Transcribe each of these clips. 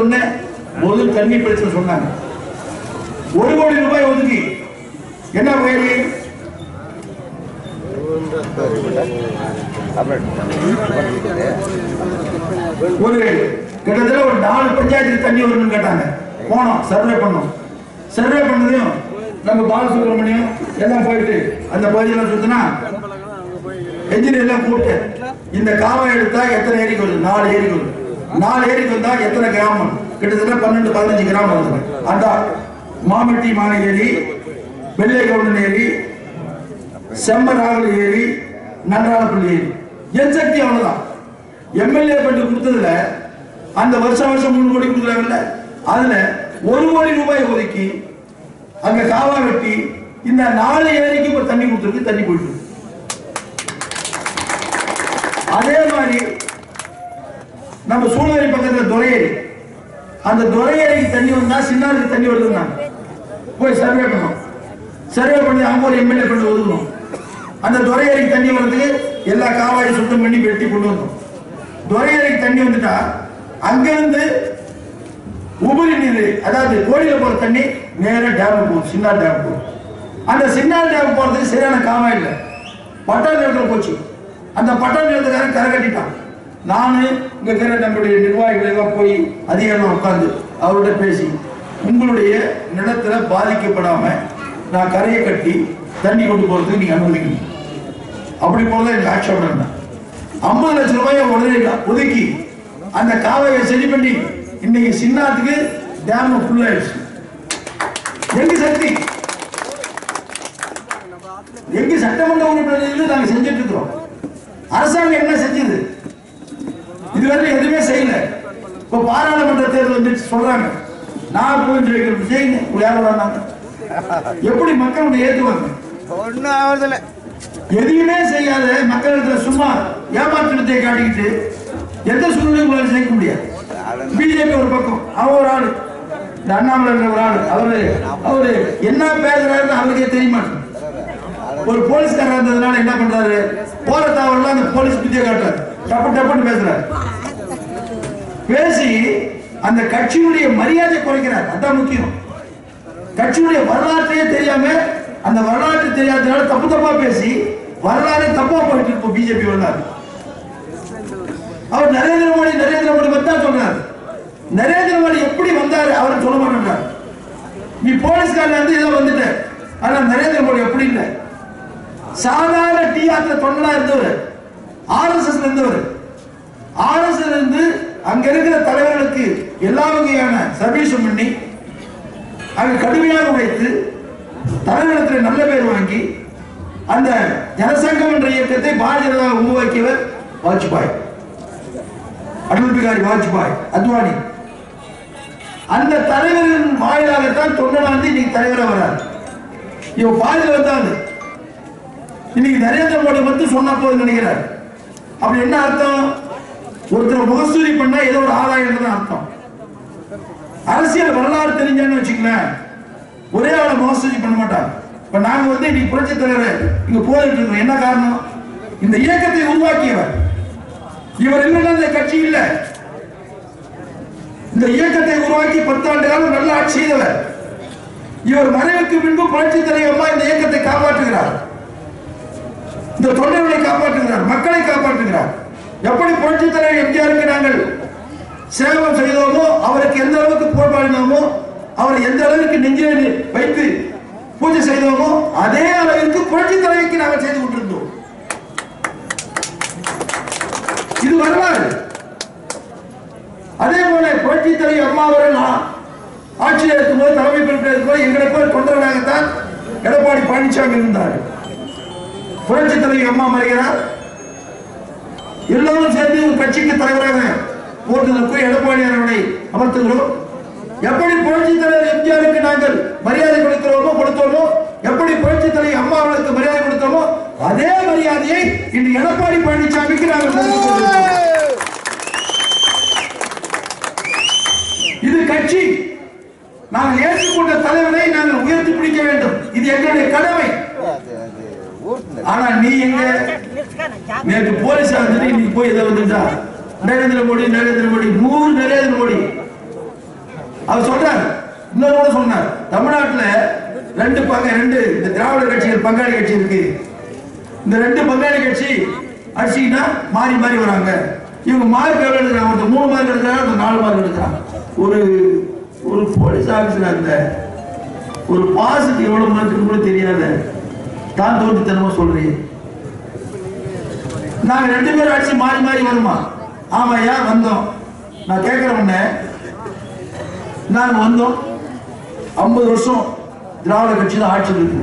வந்தது முதல் தண்ணி பிரச்சனை சொன்னாங்க. ஒரு கோடி ரூபாய் ஒதுக்கி. என்ன பயிர் ஒரு கிட்டத்தட்ட ஒரு நாலு பஞ்சாயத்துக்கு தண்ணி வரும்னு கேட்டாங்க. போனோம் சர்வே பண்ணோம். சர்வே பண்ணதையும் நம்ம பாலசுப்ரமணியம் எல்லாம் போயிட்டு அந்த பகுதியெல்லாம் சுத்தினா என்ஜினியர் எல்லாம் கூப்பிட்டு இந்த காவல் எடுத்தா எத்தனை ஏரிக்கு வருது? நாலு ஏரிக்கு வருது. நாலு ஏரிக்கு வந்தா எத்தனை கிராமம்? கிட்டத்தட்ட பன்னெண்டு பதினஞ்சு கிராமம் வந்தது. அந்த மாமட்டி மாலை ஏரி வெள்ளை கவுண்டன் ஏரி செம்மராகல் ஏரி நன்றாலப்பள்ளி ஏரி. என் சக்தி அவ்வளவுதான். எம்எல்ஏ பண்ணி கொடுத்ததுல அந்த வருஷம் வருஷம் மூணு கோடி கொடுக்குறாங்கல்ல அதுல ஒரு கோடி ரூபாய் ஒதுக்கி அங்க காவா வெட்டி இந்த நாலு ஏரிக்கு ஒரு தண்ணி கொடுத்துருக்கு தண்ணி போயிட்டு அதே மாதிரி நம்ம சூழ்நிலை பக்கத்துல துறையேரி அந்த துறையேரிக்கு தண்ணி வந்தா சின்னாருக்கு தண்ணி வருதுன்னா போய் சர்வே பண்ணோம் சர்வே பண்ணி அவங்க ஒரு எம்எல்ஏ பண்ணி ஒதுக்கணும். அந்த துறையேரிக்கு தண்ணி வர்றதுக்கு எல்லா காவாயும் சுத்தம் பண்ணி வெட்டி கொண்டு வந்தோம். துறையேரிக்கு தண்ணி வந்துட்டா அங்கிருந்து உபரி நீர் அதாவது கோயில போற தண்ணி நேராக டேம் போகும் சின்ன டேம் போகும். அந்த சின்ன டேம் போறதுக்கு சரியான காவாய் இல்லை. பட்டாள் நிலத்தில் போச்சு. அந்த பட்டாள் நிலத்துக்காரன் கரை கட்டிட்டான். நான் இங்க இருக்கிற நம்முடைய நிர்வாகிகள் எல்லாம் போய் அதிகாரம் உட்கார்ந்து அவரோட பேசி உங்களுடைய நிலத்துல பாதிக்கப்படாம நான் கரையை கட்டி தண்ணி கொண்டு போறதுக்கு நீங்க அனுமதிக்கணும். அப்படி போல எனக்கு ஆட்சேபம் ஐம்பது லட்சம் ரூபாயை உடனே ஒதுக்கி அந்த காவையை சரி பண்ணி இன்னைக்கு சின்னாத்துக்கு டேம் ஃபுல்லாயிடுச்சு எங்க சக்தி? எங்க சட்டமன்ற உறுப்பினர்கள் நாங்க செஞ்சுட்டு இருக்கிறோம். அரசாங்கம் என்ன செஞ்சது? இதுவரை எதுவுமே செய்யல. இப்ப பாராளுமன்ற தேர்தல் வந்து சொல்றாங்க. நான் போய் ஜெயிக்கிறேன் செய்யுங்க யாரும் வேணாங்க எப்படி மக்களுடைய ஏத்துவாங்க? ஒன்றும் ஆவறதில்ல எதையுமே செய்யாத மக்களிடத்துல சும்மா ஏமாற்றத்தை காட்டிக்கிட்டு எந்த சூழ்நிலையும் உங்களால ஜெயிக்க முடியாது. பிஜேபி ஒரு பக்கம் அவன் ஒரு ஆளு. இந்த அண்ணாமலை ஒரு ஆளு. அவரு அவரு என்ன பேசுறாருன்னு அவருக்கே தெரிய மாட்டேங்குது. ஒரு போலீஸ்காரர் இருந்ததுனால என்ன பண்றாரு? போற தவறுல அந்த போலீஸ் புத்திய காட்டுறாரு. டப்பு டப்புன்னு பேசுறாரு. பேசி அந்த கட்சியுடைய மரியாதை குறைக்கிறார். அதான் முக்கியம். கட்சியுடைய வரலாற்றையே தெரியாம அந்த வரலாற்று தெரியாதனால தப்பு தப்பா பேசி வரலாறு தப்பா போயிட்டு இருப்போம் பிஜேபி வரலாறு. அவர் நரேந்திர மோடி நரேந்திர மோடி பத்தி தான் சொல்றாரு. நரேந்திர மோடி எப்படி வந்தாரு அவர் சொல்ல மாட்டேன்றார். நீ போலீஸ்காரன் வந்து ஏதோ வந்துட்ட. ஆனா நரேந்திர மோடி எப்படி இல்லை. சாதாரண டி ஆர்ல தொண்டனா இருந்தவர். ஆர்எஸ்எஸ் இருந்தவர். ஆர்எஸ்எஸ் இருந்து அங்க இருக்கிற தலைவர்களுக்கு எல்லா வகையான சர்வீஸும் பண்ணி அங்கு கடுமையாக உழைத்து தலைவரிடத்தில் நல்ல பேர் வாங்கி அந்த ஜனசங்கம் என்ற இயக்கத்தை பாரதிய ஜனதா உருவாக்கியவர் வாஜ்பாய். அடல் பிகாரி வாஜ்பாய் அத்வானி. அந்த தலைவரின் வாயிலாகத்தான் தொண்டனாந்து இன்னைக்கு தலைவராக வரார் இவன் பாதியில் வந்தாங்க. இன்னைக்கு நரேந்திர மோடி மட்டும் சொன்ன போதுன்னு நினைக்கிறார். அப்படி என்ன அர்த்தம்? ஒருத்தர் முகசூரி பண்ணா ஏதோ ஒரு ஆதாயம் தான் அர்த்தம். அரசியல் வரலாறு தெரிஞ்சான்னு வச்சுக்கலேன் ஒரே ஆளை முகசூரி பண்ண மாட்டாங்க இப்ப நாங்க வந்து இன்னைக்கு புரட்சி தலைவர் இங்க போயிட்டு இருக்கோம். என்ன காரணம்? இந்த இயக்கத்தை உருவாக்கியவர். இவர் இல்லைன்னா இந்த கட்சி இல்ல. இந்த இயக்கத்தை உருவாக்கி பத்தாண்டு காலம் நல்ல ஆட்சி செய்தவர். இவர் மறைவுக்கு பின்பு புரட்சி தலைவர்மா இந்த இயக்கத்தை காப்பாற்றுகிறார்? இந்த தொண்டர்களை காப்பாற்றுகிறார் மக்களை காப்பாற்றுகிறார். எப்படி புரட்சி தலைவர் எம்ஜிஆருக்கு நாங்கள் சேவம் செய்தோமோ அவருக்கு எந்த அளவுக்கு போராடினோமோ அவரை எந்த அளவுக்கு நெஞ்சில் வைத்து பூஜை செய்தோமோ அதே அளவிற்கு புரட்சி தலைவிக்கு நாங்கள் செய்து கொண்டிருந்தோம். இது வரலாறு. அதே போல புரட்சி தலைவி அம்மா அவர்கள் ஆ- ஆட்சியில் இருக்கும்போது தலைமை பொறுப்பில் இருக்கும்போது எங்களை போல் தொண்டர்களாகத்தான் எடப்பாடி பழனிசாமி இருந்தார்கள் புரட்சி தலைவி அம்மா மறைகிறார் எல்லோரும் சேர்ந்து ஒரு கட்சிக்கு தலைவராக போட்டுதற்கு எடப்பாடி அவர்களை அமர்த்துகிறோம். எப்படி புரட்சி தலைவர் எம்ஜிஆருக்கு நாங்கள் மரியாதை கொடுக்கிறோமோ கொடுத்தோமோ எப்படி புரட்சி தலைவர் அம்மா அவர்களுக்கு மரியாதை கொடுத்தோமோ அதே மரியாதையை இன்று எடப்பாடி பழனிசாமிக்கு நாங்கள் இது கட்சி. நாங்கள் ஏற்றுக்கொண்ட தலைவரை நாங்கள் உயர்த்தி பிடிக்க வேண்டும். இது எங்களுடைய கடமை. ஆனா நீ எங்க? நேற்று போலீஸ் வந்துட்டு நீ போய் இதை வந்துட்டா. நரேந்திர மோடி நரேந்திர மோடி நூறு நரேந்திர மோடி. அவர் சொல்றாரு. இன்னொரு கூட சொன்னார். தமிழ்நாட்டுல ரெண்டு பங்க ரெண்டு இந்த திராவிட கட்சிகள் பங்காளி கட்சி இருக்கு. இந்த ரெண்டு பங்காளி கட்சி அடிச்சிங்கன்னா மாறி மாறி வராங்க. இவங்க மார்க் எவ்வளவு எடுக்கிறாங்க? ஒருத்தர் மூணு மார்க் எடுக்கிறாங்க ஒருத்தர் நாலு மார்க் எடுக்கிறாங்க. ஒரு ஒரு போலீஸ் ஆஃபீஸர் அந்த ஒரு பாஸுக்கு எவ்வளவு மார்க்குன்னு கூட தெரியாத தான் தோன்றித்தனமா சொல்றீங்க? நாங்க ரெண்டு பேரும் அடிச்சு மாறி மாறி வருமா? ஆமா ஏன் வந்தோம். நான் கேட்கிற உடனே நாங்க வந்தோம். ஐம்பது வருஷம் திராவிட கட்சி தான் ஆட்சி இருக்கு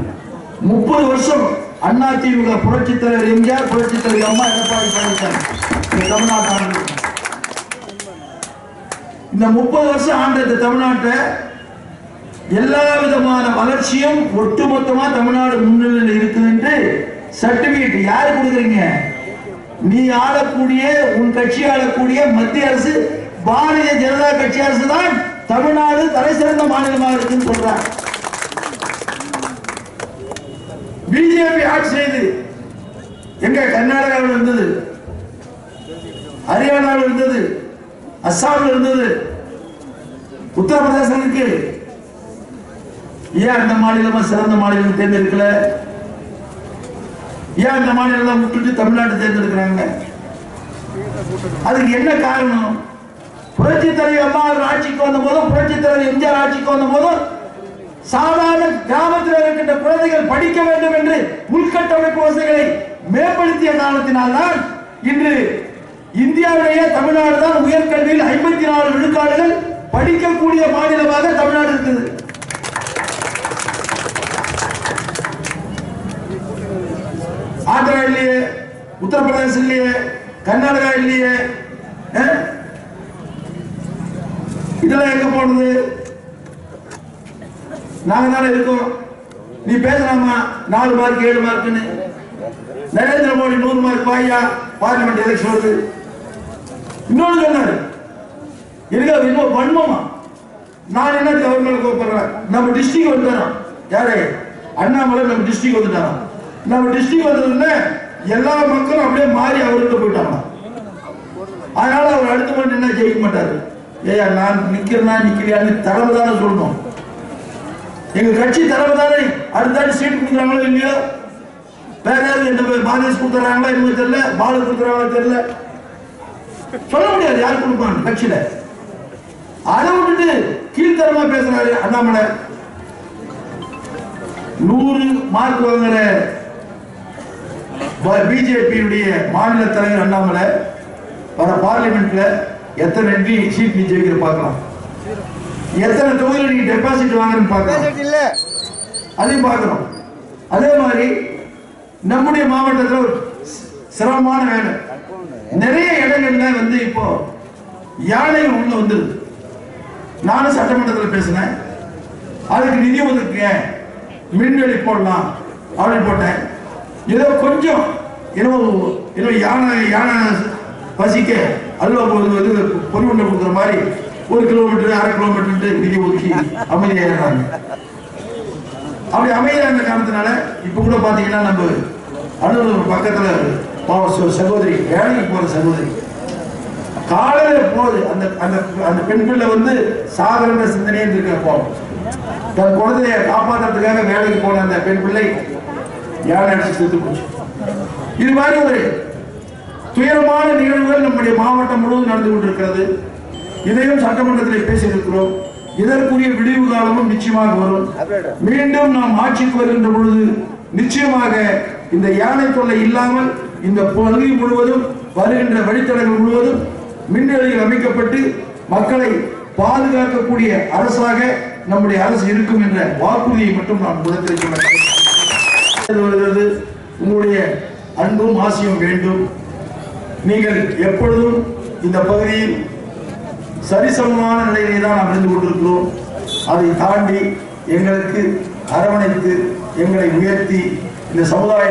முப்பது வருஷம் அண்ணா திமுக புரட்சி தலைவர் எம்ஜிஆர் புரட்சி தலைவர் அம்மா எடப்பாடி பழனிசாமி. இந்த இந்த முப்பது வருஷம் ஆண்ட இந்த தமிழ்நாட்டை எல்லா விதமான வளர்ச்சியும் ஒட்டுமொத்தமா தமிழ்நாடு முன்னிலையில் இருக்குது என்று சர்டிபிகேட் யாரு கொடுக்குறீங்க? நீ ஆளக்கூடிய உன் கட்சி ஆளக்கூடிய மத்திய அரசு பாரதிய ஜனதா கட்சி அரசு தான் தமிழ்நாடு தலை சிறந்த மாநிலமாக இருக்குன்னு சொல்றாங்க. பிஜேபி ஆட்சி செய்து எங்க கர்நாடகாவில் இருந்தது ஹரியானாவில் இருந்தது அஸ்ஸாமில் இருந்தது உத்தரப்பிரதேசம் இருக்கு. ஏன் அந்த மாநிலமா சிறந்த மாநிலம் தேர்ந்தெடுக்கல? ஏன் அந்த மாநிலம் விட்டுட்டு தமிழ்நாட்டை தேர்ந்தெடுக்கிறாங்க? அதுக்கு என்ன காரணம்? புரட்சி தலைவர் அம்மா ஆட்சிக்கு வந்த போதும் புரட்சி தலைவர் எம்ஜிஆர் ஆட்சிக்கு வந்த போதும் சாதாரண கிராமத்தில் இருக்கின்ற குழந்தைகள் படிக்க வேண்டும் என்று உள்கட்டமைப்பு வசதிகளை மேம்படுத்திய காரணத்தினால்தான் இன்று இந்தியாவிலேயே தமிழ்நாடு தான் உயர்கல்வியில் ஐம்பத்தி நாலு விழுக்காடுகள் படிக்கக்கூடிய மாநிலமாக தமிழ்நாடு இருக்குது ஆந்திரா இல்லையே உத்தரப்பிரதேசம் இல்லையே கர்நாடகா இல்லையே இதெல்லாம் எங்க போனது? நாங்க தானே இருக்கோம். நீ பேசலாமா? நாலு மார்க் ஏழு மார்க்னு நரேந்திர மோடி நூறு மார்க் வாயா? பார்லிமெண்ட் எலெக்ஷன் வருது. இன்னொன்னு சொன்னாரு. இருக்க இன்னும் வன்மமா? நான் என்ன கவர்மெண்ட் கூப்பிடுறேன் நம்ம டிஸ்ட்ரிக்ட் வந்துட்டோம். யாரு? அண்ணாமலை நம்ம டிஸ்ட்ரிக்ட் வந்துட்டாராம். நம்ம டிஸ்ட்ரிக்ட் வந்ததுன்னு எல்லா மக்களும் அப்படியே மாறி அவர்கிட்ட போயிட்டாங்க. அதனால அவர் அடுத்த மட்டும் என்ன ஜெயிக்க மாட்டாரு. ஏயா நான் நிக்கிறேனா நிக்கிறியான்னு தலைமை தானே சொல்லணும். எங்க கட்சி தரவு தானே அடுத்தாண்டு சீட் கொடுக்குறாங்களோ இல்லையோ? வேற யாரும் எந்த பாரதிஸ் கொடுக்குறாங்களா எனக்கு தெரியல பாலு கொடுக்குறாங்களோ தெரியல. சொல்ல முடியாது யார் கொடுப்பாங்க கட்சியில. அதை விட்டுட்டு கீழ்த்தரமா பேசுறாரு அண்ணாமலை. நூறு மார்க் வாங்குற பிஜேபியுடைய மாநில தலைவர் அண்ணாமலை வர பார்லிமெண்ட்ல எத்தனை எம்பி சீட் நீ ஜெயிக்கிற பார்க்கலாம். எத்தனை தொகுதியில் நீ டெபாசிட் வாங்குறன்னு பார்க்கலாம். அதையும் பார்க்கிறோம் அதே மாதிரி நம்முடைய மாவட்டத்தில் ஒரு சிரமமான வேலை. நிறைய இடங்கள்ல வந்து இப்போ யானைகள் உள்ள வந்துருது. நானும் சட்டமன்றத்தில் பேசினேன். அதுக்கு நிதி ஒதுக்குங்க. மின்வெளி போடலாம் அப்படின்னு போட்டேன். ஏதோ கொஞ்சம் என்னவோ ஏதோ யானை யானை பசிக்க அல்வா போது வந்து பொறி உண்டை கொடுக்குற மாதிரி ஒரு கிலோமீட்டர் அரை கிலோமீட்டர் நிதி ஒதுக்கி அமைதியாகிறாங்க அப்படி அமைதியாக இருந்த காரணத்தினால இப்ப கூட பாத்தீங்கன்னா நம்ம அலுவலகம் பக்கத்துல சகோதரி வேலைக்கு போற சகோதரி. காலையில போகுது அந்த அந்த அந்த பெண் பிள்ளை வந்து சாதாரண சிந்தனையே இருக்க போகும் தன் குழந்தைய காப்பாற்றுறதுக்காக வேலைக்கு போன அந்த பெண் பிள்ளை யானை அடிச்சு செத்து போச்சு? இது மாதிரி ஒரு துயரமான நிகழ்வுகள் நம்முடைய மாவட்டம் முழுவதும் நடந்து கொண்டிருக்கிறது. இதையும் சட்டமன்றத்தில் பேசியிருக்கிறோம். இதற்குரிய விடிவு காலமும் நிச்சயமாக வரும். மீண்டும் நாம் ஆட்சிக்கு வருகின்ற பொழுது நிச்சயமாக இந்த யானை தொல்லை இல்லாமல் இந்த பகுதி முழுவதும் வருகின்ற வழித்தடங்கள் முழுவதும் மின்னலையில் அமைக்கப்பட்டு மக்களை பாதுகாக்கக்கூடிய அரசாக நம்முடைய அரசு இருக்கும் என்ற வாக்குறுதியை மட்டும் நான் முதலில் வருகிறது. உங்களுடைய அன்பும் ஆசையும் வேண்டும். நீங்கள் எப்பொழுதும் இந்த பகுதியில் சரிசமமான நிலையிலே தான் நாம் இருந்து கொண்டிருக்கிறோம். அதை தாண்டி எங்களுக்கு அரவணைத்து எங்களை உயர்த்தி இந்த சமுதாய